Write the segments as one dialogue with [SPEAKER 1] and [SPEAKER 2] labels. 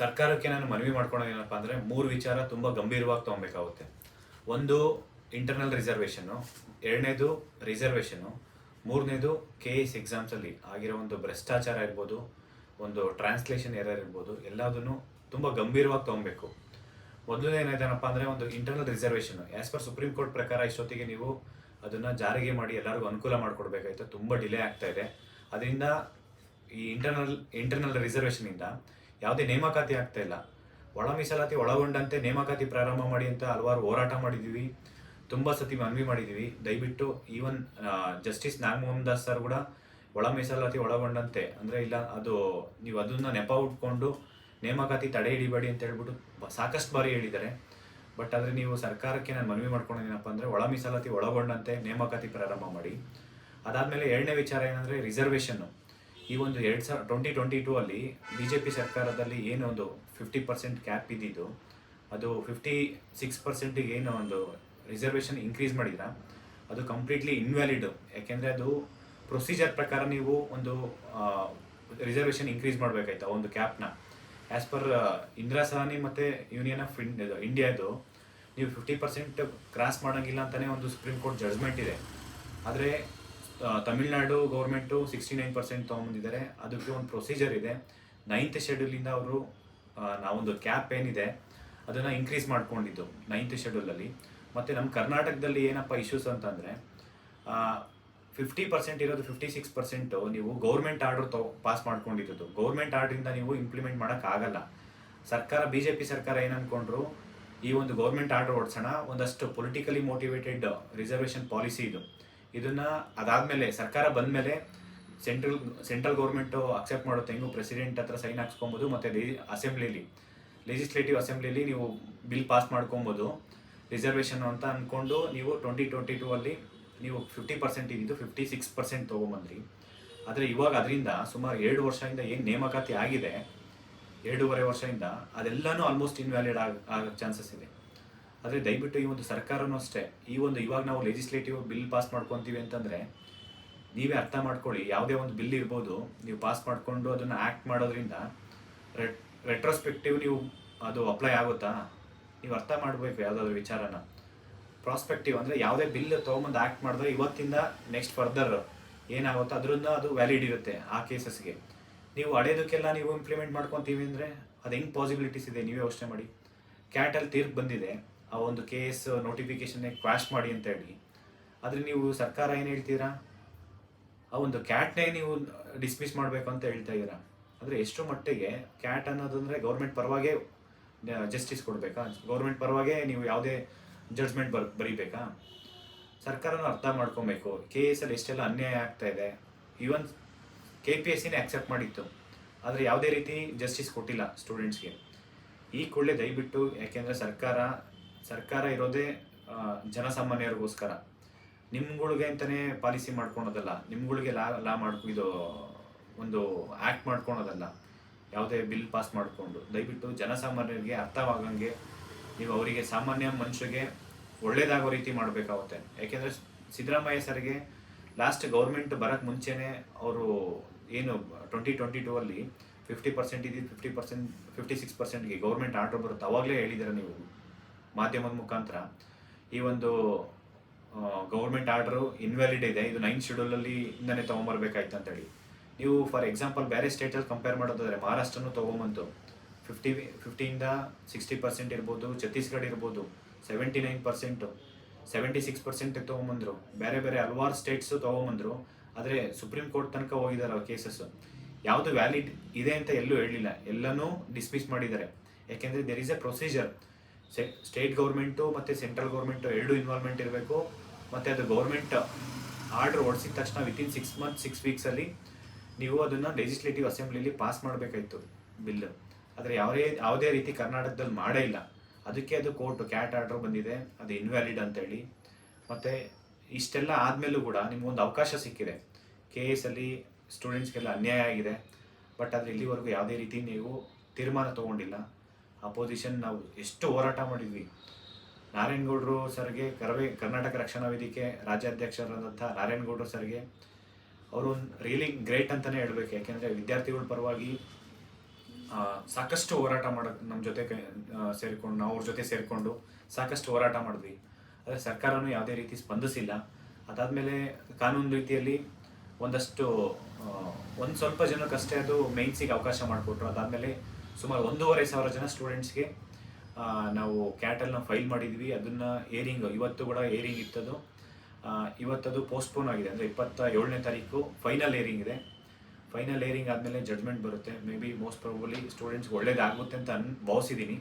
[SPEAKER 1] ಸರ್ಕಾರಕ್ಕೆ ನಾನು ಮನವಿ ಮಾಡ್ಕೊಳೋದು ಏನಪ್ಪ ಅಂದರೆ ಮೂರು ವಿಚಾರ ತುಂಬ ಗಂಭೀರವಾಗಿ ತೊಗೊಬೇಕಾಗುತ್ತೆ. ಒಂದು ಇಂಟರ್ನಲ್ ರಿಸರ್ವೇಷನ್ನು ಎರಡನೇದು ರಿಸರ್ವೇಷನ್ನು ಮೂರನೇದು ಕೆ ಎಸ್ ಎಕ್ಸಾಮ್ಸಲ್ಲಿ ಆಗಿರೋ ಒಂದು ಭ್ರಷ್ಟಾಚಾರ ಇರ್ಬೋದು, ಒಂದು ಟ್ರಾನ್ಸ್ಲೇಷನ್ ಏರರ್ ಇರ್ಬೋದು, ಎಲ್ಲದನ್ನು ತುಂಬ ಗಂಭೀರವಾಗಿ ತೊಗೊಬೇಕು. ಮೊದಲನೇ ಏನಾಯ್ತೇನಪ್ಪ ಅಂದರೆ ಒಂದು internal reservation as per supreme court ಪ್ರಕಾರ ಇಷ್ಟೊತ್ತಿಗೆ ನೀವು ಅದನ್ನು ಜಾರಿಗೆ ಮಾಡಿ ಎಲ್ಲರಿಗೂ ಅನುಕೂಲ ಮಾಡಿಕೊಡ್ಬೇಕಾಯ್ತು. ತುಂಬ ಡಿಲೇ ಆಗ್ತಾ ಇದೆ. ಅದರಿಂದ ಈ ಇಂಟರ್ನಲ್ ಇಂಟರ್ನಲ್ ರಿಸರ್ವೇಷನಿಂದ ಯಾವುದೇ ನೇಮಕಾತಿ ಆಗ್ತಾ ಇಲ್ಲ. ಒಳ ಮೀಸಲಾತಿ ಒಳಗೊಂಡಂತೆ ನೇಮಕಾತಿ ಪ್ರಾರಂಭ ಮಾಡಿ ಅಂತ ಹಲವಾರು ಹೋರಾಟ ಮಾಡಿದ್ದೀವಿ. ತುಂಬ ಸತಿ ಮನವಿ ಮಾಡಿದ್ದೀವಿ. ದಯವಿಟ್ಟು even justice Nagamohan Das sir ಕೂಡ ಒಳ ಮೀಸಲಾತಿ ಒಳಗೊಂಡಂತೆ ಅಂದರೆ ಇಲ್ಲ, ಅದು ನೀವು ಅದನ್ನು ನೆಪ ಉಟ್ಕೊಂಡು ನೇಮಕಾತಿ ತಡೆ ಹಿಡಿಬೇಡಿ ಅಂತ ಹೇಳ್ಬಿಟ್ಟು ಸಾಕಷ್ಟು ಬಾರಿ ಹೇಳಿದ್ದಾರೆ. ಬಟ್ ಆದರೆ ನೀವು ಸರ್ಕಾರಕ್ಕೆ ನಾನು ಮನವಿ ಮಾಡ್ಕೊಂಡಿದ್ದೀನಪ್ಪ ಅಂದರೆ ಒಳ ಮೀಸಲಾತಿ ಒಳಗೊಂಡಂತೆ ನೇಮಕಾತಿ ಪ್ರಾರಂಭ ಮಾಡಿ. ಅದಾದಮೇಲೆ ಎರಡನೇ ವಿಚಾರ ಏನಂದರೆ ರಿಸರ್ವೇಷನ್ನು. ಈ ಒಂದು ಎರಡು ಸಾವಿರ ಟ್ವೆಂಟಿ ಟ್ವೆಂಟಿ ಟೂ ಅಲ್ಲಿ ಬಿ ಜೆ ಪಿ ಸರ್ಕಾರದಲ್ಲಿ ಏನೊಂದು ಫಿಫ್ಟಿ ಪರ್ಸೆಂಟ್ ಕ್ಯಾಪ್ ಇದ್ದಿದ್ದು, ಅದು ಫಿಫ್ಟಿ ಸಿಕ್ಸ್ ಪರ್ಸೆಂಟಿಗೆ ಏನೋ ಒಂದು ರಿಸರ್ವೇಷನ್ ಇನ್ಕ್ರೀಸ್ ಮಾಡಿದ್ರ, ಅದು ಕಂಪ್ಲೀಟ್ಲಿ ಇನ್ವ್ಯಾಲಿಡ್ ಯಾಕೆಂದರೆ ಅದು ಪ್ರೊಸೀಜರ್ ಪ್ರಕಾರ ನೀವು ಒಂದು ರಿಸರ್ವೇಷನ್ ಇನ್ಕ್ರೀಸ್ ಮಾಡಬೇಕಾಯ್ತು ಒಂದು ಕ್ಯಾಪ್ನ ಆ್ಯಸ್ ಪರ್ ಇಂದಿರಾ ಸಹಾನಿ ಮತ್ತು ಯೂನಿಯನ್ ಆಫ್ ಇಂಡಿಯಾದು ನೀವು ಫಿಫ್ಟಿ ಪರ್ಸೆಂಟ್ ಕ್ರಾಸ್ ಮಾಡೋಂಗಿಲ್ಲ ಅಂತಲೇ ಒಂದು ಸುಪ್ರೀಂ ಕೋರ್ಟ್ ಜಡ್ಜ್ಮೆಂಟ್ ಇದೆ. ಆದರೆ Tamilnadu government sixty nine percent ತೊಗೊಂಬಂದಿದ್ದಾರೆ. ಅದಕ್ಕೆ ಒಂದು ಪ್ರೊಸೀಜರ್ ಇದೆ. ನೈನ್ತ್ ಶೆಡ್ಯೂಲಿಂದ ಅವರು ನಾವೊಂದು ಕ್ಯಾಪ್ ಏನಿದೆ, ಅದನ್ನು ಇನ್ಕ್ರೀಸ್ ಮಾಡ್ಕೊಂಡಿದ್ದು ನೈನ್ತ್ ಶೆಡ್ಯೂಲಲ್ಲಿ ಮತ್ತು ನಮ್ಮ ಕರ್ನಾಟಕದಲ್ಲಿ ಏನಪ್ಪ ಇಶ್ಯೂಸ್ ಅಂತಂದರೆ ಫಿಫ್ಟಿ ಪರ್ಸೆಂಟ್ ಇರೋದು ಫಿಫ್ಟಿ ಸಿಕ್ಸ್ ಪರ್ಸೆಂಟು ನೀವು ಗೌರ್ಮೆಂಟ್ ಆರ್ಡರ್ ತೊ ಪಾಸ್ ಮಾಡ್ಕೊಂಡಿದ್ದು ಗೌರ್ಮೆಂಟ್ ಆರ್ಡ್ರಿಂದ ನೀವು ಇಂಪ್ಲಿಮೆಂಟ್ ಮಾಡೋಕ್ಕಾಗಲ್ಲ ಸರ್ಕಾರ ಬಿ ಜೆ ಪಿ ಸರ್ಕಾರ ಏನು ಈ ಒಂದು ಗೌರ್ಮೆಂಟ್ ಆರ್ಡರ್ ಓಡಿಸೋಣ ಒಂದಷ್ಟು ಪೊಲಿಟಿಕಲಿ ಮೋಟಿವೇಟೆಡ್ ರಿಸರ್ವೇಷನ್ ಪಾಲಿಸಿ ಇದು. ಇದನ್ನು ಅದಾದ್ಮೇಲೆ ಸರ್ಕಾರ ಬಂದಮೇಲೆ ಸೆಂಟ್ರಲ್ ಸೆಂಟ್ರಲ್ ಗೌರ್ಮೆಂಟು ಅಕ್ಸೆಪ್ಟ್ ಮಾಡುತ್ತೆ. ಹೆಂಗು ಪ್ರೆಸಿಡೆಂಟ್ ಹತ್ರ ಸೈನ್ ಹಾಕ್ಸ್ಕೊಬೋದು, ಮತ್ತು ಅಸೆಂಬ್ಲಿಲಿ ಲೆಜಿಸ್ಲೇಟಿವ್ ಅಸೆಂಬ್ಲಿಲಿ ನೀವು ಬಿಲ್ ಪಾಸ್ ಮಾಡ್ಕೊಬೋದು. ರಿಸರ್ವೇಷನ್ ಅಂತ ಅಂದ್ಕೊಂಡು ನೀವು ಟ್ವೆಂಟಿ ಟ್ವೆಂಟಿ ಟೂ ಅಲ್ಲಿ ನೀವು ಫಿಫ್ಟಿ ಪರ್ಸೆಂಟ್ ಇದ್ದಿದ್ದು ಫಿಫ್ಟಿ ಸಿಕ್ಸ್ ಪರ್ಸೆಂಟ್ ತೊಗೊಂಬಂದ್ರಿ. ಆದರೆ ಇವಾಗ ಅದರಿಂದ ಸುಮಾರು ಎರಡು ವರ್ಷದಿಂದ ಏನು ನೇಮಕಾತಿ ಆಗಿದೆ, ಎರಡೂವರೆ ವರ್ಷದಿಂದ ಅದೆಲ್ಲನೂ ಆಲ್ಮೋಸ್ಟ್ ಇನ್ವ್ಯಾಲಿಡ್ ಆಗ ಆಗೋ ಚಾನ್ಸಸ್ ಇದೆ. ಆದರೆ ದಯವಿಟ್ಟು ಈ ಒಂದು ಸರ್ಕಾರನೂ ಅಷ್ಟೇ, ಈ ಒಂದು ಇವಾಗ ನಾವು ಲೆಜಿಸ್ಲೇಟಿವ್ ಬಿಲ್ ಪಾಸ್ ಮಾಡ್ಕೊತೀವಿ ಅಂತಂದರೆ ನೀವೇ ಅರ್ಥ ಮಾಡ್ಕೊಳ್ಳಿ, ಯಾವುದೇ ಒಂದು ಬಿಲ್ ಇರ್ಬೋದು, ನೀವು ಪಾಸ್ ಮಾಡಿಕೊಂಡು ಅದನ್ನು ಆ್ಯಕ್ಟ್ ಮಾಡೋದ್ರಿಂದ ರೆಟ್ ರೆಟ್ರೋಸ್ಪೆಕ್ಟಿವ್ ನೀವು ಅದು ಅಪ್ಲೈ ಆಗುತ್ತಾ? ನೀವು ಅರ್ಥ ಮಾಡಬೇಕು ಯಾವುದಾದ್ರು ವಿಚಾರನ. ಪ್ರಾಸ್ಪೆಕ್ಟಿವ್ ಅಂದರೆ ಯಾವುದೇ ಬಿಲ್ ತೊಗೊಂಬಂದು ಆ್ಯಕ್ಟ್ ಮಾಡಿದ್ರೆ ಇವತ್ತಿಂದ ನೆಕ್ಸ್ಟ್ ಫರ್ದರ್ ಏನಾಗುತ್ತೋ ಅದರಿಂದ ಅದು ವ್ಯಾಲಿಡ್ ಇರುತ್ತೆ ಆ ಕೇಸಸ್ಗೆ ನೀವು ಹಳೇದಕ್ಕೆಲ್ಲ ನೀವು ಇಂಪ್ಲಿಮೆಂಟ್ ಮಾಡ್ಕೊತೀವಿ ಅಂದರೆ ಅದು ಹೆಂಗೆ ಪಾಸಿಬಿಲಿಟೀಸ್ ಇದೆ, ನೀವೇ ಯೋಚನೆ ಮಾಡಿ. ಕ್ಯಾಟಲ್ಲಿ ತೀರ್ಪು ಬಂದಿದೆ. ಆ ಒಂದು ಕೇಸ್ ನೋಟಿಫಿಕೇಶನ್ನೇ ಕ್ವಾಶ್ ಮಾಡಿ ಅಂತ ಹೇಳಿ. ಆದರೆ ನೀವು ಸರ್ಕಾರ ಏನು ಹೇಳ್ತೀರಾ? ಆ ಒಂದು ಕ್ಯಾಟ್ನೇ ನೀವು ಡಿಸ್ಮಿಸ್ ಮಾಡಬೇಕು ಅಂತ ಹೇಳ್ತಾ ಇದ್ದೀರಾ? ಅಂದರೆ ಎಷ್ಟು ಮಟ್ಟಿಗೆ ಕ್ಯಾಟ್ ಅನ್ನೋದಂದ್ರೆ ಗೌರ್ಮೆಂಟ್ ಪರವಾಗೇ ಜಸ್ಟಿಸ್ ಕೊಡಬೇಕಾ? ಗೌರ್ಮೆಂಟ್ ಪರವಾಗೇ ನೀವು ಯಾವುದೇ ಜಡ್ಜ್ಮೆಂಟ್ ಬರ್, ಬರೀಬೇಕಾ? ಸರ್ಕಾರನೂ ಅರ್ಥ ಮಾಡ್ಕೊಬೇಕು. ಕೆ ಎಸ್ ಅಲ್ಲಿ ಎಷ್ಟೆಲ್ಲ ಅನ್ಯಾಯ ಆಗ್ತಾ ಇದೆ. ಈವನ್ ಕೆ ಪಿ ಎಸ್ ಸಿನೇ ಅಕ್ಸೆಪ್ಟ್ ಮಾಡಿತ್ತು. ಆದರೆ ಯಾವುದೇ ರೀತಿ ಜಸ್ಟಿಸ್ ಕೊಟ್ಟಿಲ್ಲ ಸ್ಟೂಡೆಂಟ್ಸ್ಗೆ ಈ ಕೂಡಲೇ ದಯವಿಟ್ಟು, ಯಾಕೆಂದರೆ ಸರ್ಕಾರ ಸರ್ಕಾರ ಇರೋದೇ ಜನಸಾಮಾನ್ಯರಿಗೋಸ್ಕರ. ನಿಮ್ಗಳಿಗೆ ಅಂತಲೇ ಪಾಲಿಸಿ ಮಾಡ್ಕೊಳೋದಲ್ಲ, ನಿಮ್ಗಳಿಗೆ ಲಾ ಲಾ ಮಾಡ್ಕೊ, ಇದು ಒಂದು ಆ್ಯಕ್ಟ್ ಮಾಡ್ಕೊಳೋದಲ್ಲ, ಯಾವುದೇ ಬಿಲ್ ಪಾಸ್ ಮಾಡಿಕೊಂಡು. ದಯವಿಟ್ಟು ಜನಸಾಮಾನ್ಯರಿಗೆ ಅರ್ಥವಾಗಂಗೆ ನೀವು ಅವರಿಗೆ ಸಾಮಾನ್ಯ ಮನುಷ್ಯರಿಗೆ ಒಳ್ಳೇದಾಗೋ ರೀತಿ ಮಾಡಬೇಕಾಗುತ್ತೆ. ಯಾಕೆಂದರೆ ಸಿದ್ದರಾಮಯ್ಯ ಸರ್ಗೆ ಲಾಸ್ಟ್ ಗೌರ್ಮೆಂಟ್ ಬರೋಕ್ಕೆ ಮುಂಚೆನೇ ಅವರು ಏನು ಟ್ವೆಂಟಿ ಟ್ವೆಂಟಿ ಟೂ ಅಲ್ಲಿ ಫಿಫ್ಟಿ ಪರ್ಸೆಂಟ್ ಇದ್ದಿದ್ದು ಫಿಫ್ಟಿ ಪರ್ಸೆಂಟ್, ಫಿಫ್ಟಿ ಸಿಕ್ಸ್ ಪರ್ಸೆಂಟ್ಗೆ ಗೌರ್ಮೆಂಟ್ ಆರ್ಡರ್ ಬರುತ್ತೆ ಅವಾಗಲೇ ಹೇಳಿದ್ದೀರ ನೀವು. ಮಾಧ್ಯಮದ ಮುಖಾಂತರ ಈ ಒಂದು ಗೌರ್ಮೆಂಟ್ ಆರ್ಡರು ಇನ್ವ್ಯಾಲಿಡ್ ಇದೆ. ಇದು ನೈನ್ ಶೆಡ್ಯೂಲಲ್ಲಿ ಇಂದನೇ ತೊಗೊಂಬರ್ಬೇಕಾಯ್ತು ಅಂತೇಳಿ. ನೀವು ಫಾರ್ ಎಕ್ಸಾಂಪಲ್ ಬೇರೆ ಸ್ಟೇಟಲ್ಲಿ ಕಂಪೇರ್ ಮಾಡೋದಾದ್ರೆ ಮಹಾರಾಷ್ಟ್ರನೂ ತೊಗೊಂಬಂತು. ಫಿಫ್ಟಿ ಫಿಫ್ಟಿಯಿಂದ ಸಿಕ್ಸ್ಟಿ ಪರ್ಸೆಂಟ್ ಇರ್ಬೋದು, ಛತ್ತೀಸ್ಗಢ ಇರ್ಬೋದು seventy nine percent seventy six percent ತೊಗೊಂಬಂದರು. ಬೇರೆ ಬೇರೆ ಹಲವಾರು ಸ್ಟೇಟ್ಸು ತೊಗೊಂಬಂದರು. ಆದರೆ ಸುಪ್ರೀಂ ಕೋರ್ಟ್ ತನಕ ಹೋಗಿದ್ದಾರೆ ಕೇಸಸ್ಸು ಯಾವುದು ವ್ಯಾಲಿಡ್ ಇದೆ ಅಂತ ಎಲ್ಲೂ ಹೇಳಲಿಲ್ಲ ಎಲ್ಲನೂ ಡಿಸ್ಮಿಸ್ ಮಾಡಿದ್ದಾರೆ. ಯಾಕೆಂದರೆ there is a procedure state government ಮತ್ತು ಸೆಂಟ್ರಲ್ ಗೌರ್ಮೆಂಟು ಎರಡೂ ಇನ್ವಾಲ್ವ್ಮೆಂಟ್ ಇರಬೇಕು. ಮತ್ತು ಅದು ಗೌರ್ಮೆಂಟ್ ಆರ್ಡರ್ ಹೊಡಿಸಿದ ತಕ್ಷಣ ವಿತಿನ್ ಸಿಕ್ಸ್ ಮಂತ್ ಸಿಕ್ಸ್ ವೀಕ್ಸಲ್ಲಿ ನೀವು ಅದನ್ನು ಲೆಜಿಸ್ಲೇಟಿವ್ ಅಸೆಂಬ್ಲಿಲಿ ಪಾಸ್ ಮಾಡಬೇಕಾಯ್ತು ಬಿಲ್ ಆದರೆ ಯಾವುದೇ ಯಾವುದೇ ರೀತಿ ಕರ್ನಾಟಕದಲ್ಲಿ ಮಾಡೇ ಇಲ್ಲ. ಅದಕ್ಕೆ ಅದು ಕೋರ್ಟ್ ಕ್ಯಾಟ್ ಆರ್ಡರ್ ಬಂದಿದೆ. ಅದು ಇನ್ವ್ಯಾಲಿಡ್ ಅಂತೇಳಿ. ಮತ್ತು ಇಷ್ಟೆಲ್ಲ ಆದಮೇಲೂ ಕೂಡ ನಿಮಗೊಂದು ಅವಕಾಶ ಸಿಕ್ಕಿದೆ. ಕೆ ಎಸಲ್ಲಿ ಸ್ಟೂಡೆಂಟ್ಸ್ಗೆಲ್ಲ ಅನ್ಯಾಯ ಆಗಿದೆ. ಬಟ್ ಆದರೆ ಇಲ್ಲಿವರೆಗೂ ಯಾವುದೇ ರೀತಿ ನೀವು ತೀರ್ಮಾನ ತೊಗೊಂಡಿಲ್ಲ. ಅಪೋಸಿಷನ್ ನಾವು ಎಷ್ಟು ಹೋರಾಟ ಮಾಡಿದ್ವಿ. ನಾರಾಯಣಗೌಡರು ಸರ್ಗೆ ಕರವೇ, ಕರ್ನಾಟಕ ರಕ್ಷಣಾ ವೇದಿಕೆ ರಾಜ್ಯಾಧ್ಯಕ್ಷರಾದಂಥ ನಾರಾಯಣಗೌಡರು ಸರ್ಗೆ ಅವರು ರಿಯಲಿ ಗ್ರೇಟ್ ಅಂತಲೇ ಹೇಳ್ಬೇಕು. ಯಾಕೆಂದರೆ ವಿದ್ಯಾರ್ಥಿಗಳ ಪರವಾಗಿ ಸಾಕಷ್ಟು ಹೋರಾಟ ಮಾಡೋದು ನಮ್ಮ ಜೊತೆ ಸೇರಿಕೊಂಡು, ನಾವು ಅವ್ರ ಜೊತೆ ಸೇರಿಕೊಂಡು ಸಾಕಷ್ಟು ಹೋರಾಟ ಮಾಡಿದ್ವಿ. ಆದರೆ ಸರ್ಕಾರನೂ ಯಾವುದೇ ರೀತಿ ಸ್ಪಂದಿಸಿಲ್ಲ. ಅದಾದಮೇಲೆ ಕಾನೂನು ರೀತಿಯಲ್ಲಿ ಒಂದಷ್ಟು ಒಂದು ಸ್ವಲ್ಪ ಜನಕ್ಕಷ್ಟೇ ಅದು ಮೇನ್ಸಿಗೆ ಅವಕಾಶ ಮಾಡಿಕೊಟ್ರು. ಅದಾದಮೇಲೆ ಸುಮಾರು ಒಂದೂವರೆ ಸಾವಿರ ಜನ ಸ್ಟೂಡೆಂಟ್ಸ್ಗೆ ನಾವು ಕ್ಯಾಟಲ್ನ ಫೈಲ್ ಮಾಡಿದ್ವಿ. ಅದನ್ನು ಏರಿಂಗ್ ಇವತ್ತು ಕೂಡ ಏರಿಂಗ್ ಇತ್ತದು. ಇವತ್ತದು ಪೋಸ್ಟ್ಪೋನ್ ಆಗಿದೆ. ಅಂದರೆ ಇಪ್ಪತ್ತ ಏಳನೇ ತಾರೀಕು ಫೈನಲ್ ಏರಿಂಗ್ ಇದೆ. ಫೈನಲ್ ಏರಿಂಗ್ ಆದಮೇಲೆ ಜಡ್ಜ್ಮೆಂಟ್ ಬರುತ್ತೆ. ಮೇ ಬಿ ಮೋಸ್ಟ್ ಪ್ರಾಬಲಿ ಸ್ಟೂಡೆಂಟ್ಸ್ಗೆ ಒಳ್ಳೇದಾಗುತ್ತೆ ಅಂತ ಅನ್ ಭಾವಿಸಿದ್ದೀನಿ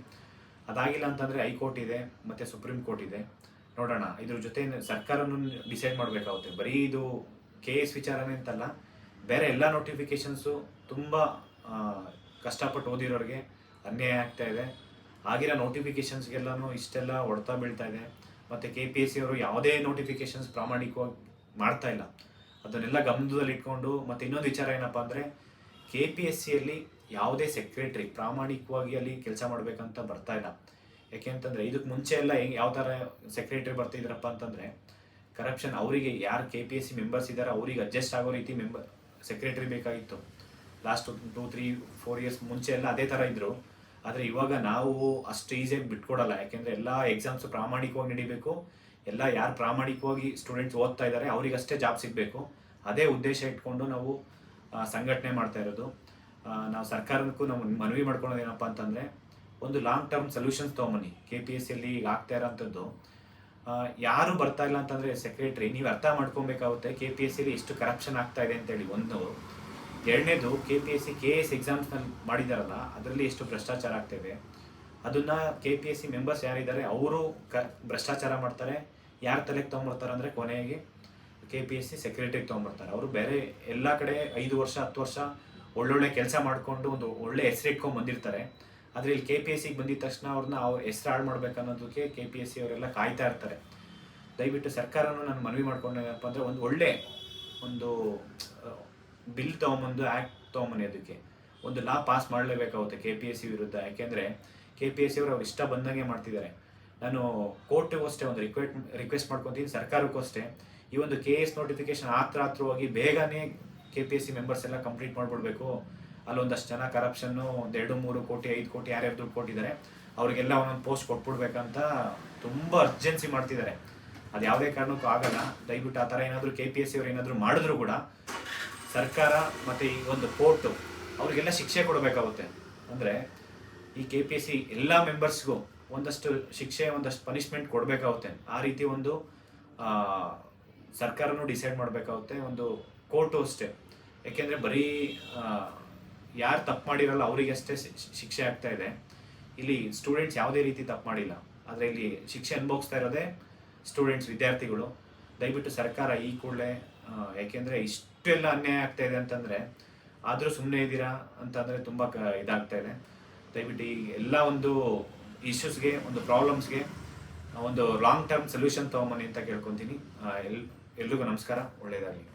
[SPEAKER 1] ಅದಾಗಿಲ್ಲ ಅಂತಂದರೆ ಹೈಕೋರ್ಟ್ ಇದೆ, ಮತ್ತು ಸುಪ್ರೀಂ ಕೋರ್ಟ್ ಇದೆ. ನೋಡೋಣ. ಇದ್ರ ಜೊತೆ ಸರ್ಕಾರನೂ ಡಿಸೈಡ್ ಮಾಡಬೇಕಾಗುತ್ತೆ. ಬರೀ ಇದು ಕೆ ಎಸ್ ವಿಚಾರನೇ ಅಂತಲ್ಲ. ಬೇರೆ ಎಲ್ಲ ನೋಟಿಫಿಕೇಷನ್ಸು ತುಂಬ ಕಷ್ಟಪಟ್ಟು ಓದಿರೋರಿಗೆ ಅನ್ಯಾಯ ಆಗ್ತಾ ಇದೆ. ಆಗಿರೋ ನೋಟಿಫಿಕೇಷನ್ಸ್ಗೆಲ್ಲನೂ ಇಷ್ಟೆಲ್ಲ ಹೊಡ್ತಾ ಬೀಳ್ತಾ ಇದೆ. ಮತ್ತು ಕೆ ಪಿ ಎಸ್ ಸಿ ಅವರು ಯಾವುದೇ ನೋಟಿಫಿಕೇಷನ್ಸ್ ಪ್ರಾಮಾಣಿಕವಾಗಿ ಮಾಡ್ತಾ ಇಲ್ಲ. ಅದನ್ನೆಲ್ಲ ಗಮನದಲ್ಲಿ ಇಟ್ಕೊಂಡು ಮತ್ತು ಇನ್ನೊಂದು ವಿಚಾರ ಏನಪ್ಪ ಅಂದರೆ ಕೆ ಪಿ ಎಸ್ ಸಿಯಲ್ಲಿ ಯಾವುದೇ ಸೆಕ್ರೆಟ್ರಿ ಪ್ರಾಮಾಣಿಕವಾಗಿ ಅಲ್ಲಿ ಕೆಲಸ ಮಾಡಬೇಕಂತ ಬರ್ತಾ ಇಲ್ಲ. ಯಾಕೆ ಅಂತಂದರೆ ಇದಕ್ಕೆ ಮುಂಚೆ ಎಲ್ಲ ಹೆಂಗೆ ಯಾವ ಥರ ಸೆಕ್ರೆಟ್ರಿ ಬರ್ತಿದ್ರಪ್ಪ ಅಂತಂದರೆ ಕರಪ್ಷನ್ ಅವರಿಗೆ ಯಾರು K P S C members ಇದ್ದಾರೆ ಅವರಿಗೆ ಅಡ್ಜಸ್ಟ್ ಆಗೋ ರೀತಿ ಮೆಂಬರ್ ಸೆಕ್ರೆಟ್ರಿ ಬೇಕಾಗಿತ್ತು. Last two three four years ಮುಂಚೆ ಎಲ್ಲ ಅದೇ ಥರ ಇದ್ದರು ಆದರೆ ಇವಾಗ ನಾವು ಅಷ್ಟು ಈಸಿಯಾಗಿ ಬಿಟ್ಕೊಡಲ್ಲ. ಯಾಕೆಂದರೆ ಎಲ್ಲ ಎಕ್ಸಾಮ್ಸ್ ಪ್ರಾಮಾಣಿಕವಾಗಿ ನಡಿಬೇಕು. ಎಲ್ಲ ಯಾರು ಪ್ರಾಮಾಣಿಕವಾಗಿ ಸ್ಟೂಡೆಂಟ್ಸ್ ಓದ್ತಾ ಇದ್ದಾರೆ ಅವರಿಗಷ್ಟೇ ಜಾಬ್ ಸಿಗಬೇಕು. ಅದೇ ಉದ್ದೇಶ ಇಟ್ಕೊಂಡು ನಾವು ಸಂಘಟನೆ ಮಾಡ್ತಾ ಇರೋದು. ನಾವು ಸರ್ಕಾರಕ್ಕೂ ನಾವು ಮನವಿ ಮಾಡ್ಕೊಳೋದು ಏನಪ್ಪ ಅಂತಂದರೆ, ಒಂದು ಲಾಂಗ್ ಟರ್ಮ್ ಸೊಲ್ಯೂಷನ್ಸ್ ತೊಗೊಂಬನ್ನಿ. ಕೆ ಪಿ ಎಸ್ ಸಿಯಲ್ಲಿ ಈಗ ಆಗ್ತಾ ಇರೋಂಥದ್ದು. ಯಾರು ಬರ್ತಾ ಇಲ್ಲ ಅಂತಂದರೆ ಸೆಕ್ರೆಟ್ರಿ ನೀವು ಅರ್ಥ ಮಾಡ್ಕೊಬೇಕಾಗುತ್ತೆ. ಕೆ ಪಿ ಎಸ್ ಸಿಲಿ ಎಷ್ಟು ಕರಪ್ಷನ್ ಆಗ್ತಾ ಇದೆ ಅಂತೇಳಿ ಒಂದು. ಎರಡನೇದು K P S C K S ಎಕ್ಸಾಮ್ಸ್ನಲ್ಲಿ ಮಾಡಿದಾರಲ್ಲ, ಅದರಲ್ಲಿ ಎಷ್ಟು ಭ್ರಷ್ಟಾಚಾರ ಆಗ್ತಿದೆ? ಅದನ್ನ K P S C members ಯಾರಿದ್ದಾರೆ, ಅವರು ಕ, ಭ್ರಷ್ಟಾಚಾರ ಮಾಡ್ತಾರೆ. ಯಾರ ತಲೆಗೆ ತೊಗೊಂಬರ್ತಾರೆ ಅಂದರೆ ಕೊನೆಗೆ ಕೆ ಪಿ ಎಸ್ ಸಿ ಸೆಕ್ರೆಟರಿಗೆ ತೊಗೊಂಬರ್ತಾರೆ. ಅವರು ಬೇರೆ ಎಲ್ಲ ಕಡೆ ಐದು ವರ್ಷ, ಹತ್ತು ವರ್ಷ ಒಳ್ಳೊಳ್ಳೆ ಕೆಲಸ ಮಾಡಿಕೊಂಡು ಒಂದು ಒಳ್ಳೆ ಹೆಸರು ಇಟ್ಕೊಂಡು ಬಂದಿರ್ತಾರೆ. ಆದರೆ ಇಲ್ಲಿ ಕೆ ಪಿ ಎಸ್ ಸಿಗೆ ಬಂದಿದ ತಕ್ಷಣ ಅವ್ರನ್ನ ಅವ್ರ ಹೆಸರು ಹಾಳು ಮಾಡ್ಬೇಕನ್ನೋದಕ್ಕೆ ಕೆ ಪಿ ಎಸ್ ಸಿ ಅವರೆಲ್ಲ ಕಾಯ್ತಾ ಇರ್ತಾರೆ. ದಯವಿಟ್ಟು ಸರ್ಕಾರನೂ ನಾನು ಮನವಿ ಮಾಡ್ಕೊಂಡೇನಪ್ಪ ಅಂದರೆ ಒಂದು ಒಳ್ಳೆ ಒಂದು ಬಿಲ್ ತೊಗೊಂಬಂದು ಆ್ಯಕ್ಟ್ ತೊಗೊಂಬನ್ನಿ ಅದಕ್ಕೆ ಒಂದು ಲಾ ಪಾಸ್ ಮಾಡಲೇಬೇಕಾಗುತ್ತೆ ಕೆ ಪಿ ಎಸ್ ಸಿ ವಿರುದ್ಧ. ಯಾಕೆಂದರೆ ಕೆ ಪಿ ಎಸ್ ಸಿ ಅವರು ಅವ್ರು ಇಷ್ಟ ಬಂದಂಗೆ ಮಾಡ್ತಿದ್ದಾರೆ. ನಾನು ಕೋರ್ಟಿಗೂ ಅಷ್ಟೇ ಒಂದು ರಿಕ್ವೆಸ್ಟ್ ರಿಕ್ವೆಸ್ಟ್ ಮಾಡ್ಕೊತೀನಿ ಸರ್ಕಾರಕ್ಕೂ ಅಷ್ಟೇ ಈ ಒಂದು ಕೆ ಎಸ್ ನೋಟಿಫಿಕೇಶನ್ ಆತ್ರ ಹೋಗಿ ಬೇಗನೆ K P S C members ಎಲ್ಲ ಕಂಪ್ಲೀಟ್ ಮಾಡಿಬಿಡ್ಬೇಕು. ಅಲ್ಲೊಂದಷ್ಟು ಜನ ಕರಪ್ಷನ್ನು ಒಂದು ಎರಡು ಮೂರು ಕೋಟಿ, ಐದು ಕೋಟಿ, ಯಾರ್ಯಾರು ದುಡ್ಡು ಕೊಟ್ಟಿದ್ದಾರೆ, ಅವರಿಗೆಲ್ಲ ಒಂದೊಂದು ಪೋಸ್ಟ್ ಕೊಟ್ಬಿಡ್ಬೇಕಂತ ತುಂಬ ಅರ್ಜೆನ್ಸಿ ಮಾಡ್ತಿದ್ದಾರೆ. ಅದು ಯಾವುದೇ ಕಾರಣಕ್ಕೂ ಆಗಲ್ಲ. ದಯವಿಟ್ಟು ಆ ಥರ ಏನಾದರೂ ಕೆ ಪಿ ಎಸ್ ಸಿ ಅವ್ರು ಏನಾದರೂ ಮಾಡಿದ್ರು ಕೂಡ ಸರ್ಕಾರ ಮತ್ತು ಈ ಒಂದು ಕೋರ್ಟು ಅವರಿಗೆಲ್ಲ ಶಿಕ್ಷೆ ಕೊಡಬೇಕಾಗುತ್ತೆ. ಅಂದರೆ ಈ ಕೆ ಪಿ ಎಸ್ ಸಿ ಎಲ್ಲ ಮೆಂಬರ್ಸ್ಗೂ ಒಂದಷ್ಟು ಶಿಕ್ಷೆ, ಒಂದಷ್ಟು ಪನಿಷ್ಮೆಂಟ್ ಕೊಡಬೇಕಾಗುತ್ತೆ. ಆ ರೀತಿ ಒಂದು ಸರ್ಕಾರನೂ ಡಿಸೈಡ್ ಮಾಡಬೇಕಾಗುತ್ತೆ. ಒಂದು ಕೋರ್ಟು ಅಷ್ಟೇ. ಯಾಕೆಂದರೆ ಬರೀ ಯಾರು ತಪ್ಪು ಮಾಡಿರಲ್ಲ ಅವರಿಗಷ್ಟೇ ಅಷ್ಟೇ ಶಿಕ್ಷೆ ಆಗ್ತಾ ಇದೆ. ಇಲ್ಲಿ ಸ್ಟೂಡೆಂಟ್ಸ್ ಯಾವುದೇ ರೀತಿ ತಪ್ಪು ಮಾಡಿಲ್ಲ. ಆದರೆ ಇಲ್ಲಿ ಶಿಕ್ಷೆ ಅನುಭವಿಸ್ತಾ ಇರೋದೇ ಸ್ಟೂಡೆಂಟ್ಸ್ ವಿದ್ಯಾರ್ಥಿಗಳು. ದಯವಿಟ್ಟು ಸರ್ಕಾರ ಈ ಕೂಡಲೇ ಯಾಕೆಂದರೆ ಇಷ್ಟೆಲ್ಲ ಅನ್ಯಾಯ ಆಗ್ತಾ ಇದೆ ಅಂತಂದರೆ, ಆದರೂ ಸುಮ್ಮನೆ ಇದ್ದೀರಾ ಅಂತಂದರೆ ತುಂಬ ಕ ಇದಾಗ್ತಾ ಇದೆ. ದಯವಿಟ್ಟು ಈ ಎಲ್ಲ ಒಂದು ಇಶ್ಯೂಸ್ಗೆ ಒಂದು ಪ್ರಾಬ್ಲಮ್ಸ್ಗೆ ಒಂದು ಲಾಂಗ್ ಟರ್ಮ್ ಸೊಲ್ಯೂಷನ್ ತೊಗೊಂಬನ್ನಿ ಅಂತ ಕೇಳ್ಕೊತೀನಿ. ಎಲ್, ಎಲ್ರಿಗೂ ನಮಸ್ಕಾರ. ಒಳ್ಳೆಯದಾಗಲಿ.